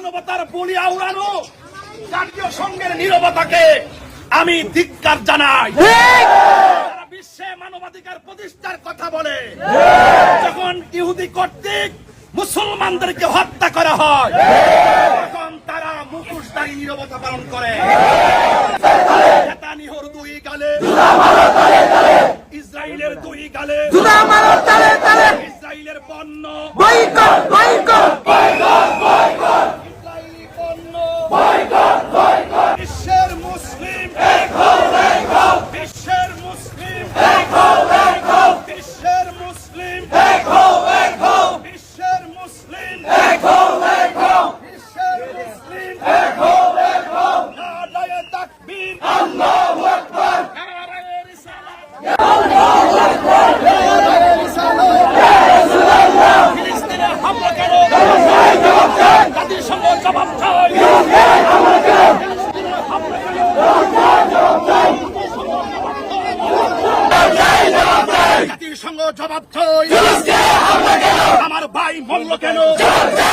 মানবতার বলিয়া উড়ানো জাতীয় সংঘের নিরবতাকে আমি ধিক্কার জানাই। বিশ্বে মানবাধিকার প্রতিষ্ঠার কথা বলে যখন ইহুদি কর্তৃক মুসলমানদেরকে হত্যা করা হয় তখন তারা মুখোশধারী নিরবতা পালন করে। নেতানিয়াহুর দুই গালে ইসরায়েলের দুই গালে Muslim! Echo, echo! Fisher Muslim! Echo, echo! Fisher Muslim! Echo, echo! Fisher Muslim! Echo, echo! Nalaya takbir! Allahu Akbar! Nalaya risalat! Allahu Akbar! Nalaya risalat! Ya Resulallah! Filistin'e hamle karo! জাতিসংঘ জবাব চাই। আমার ভাই মল্ল কেন?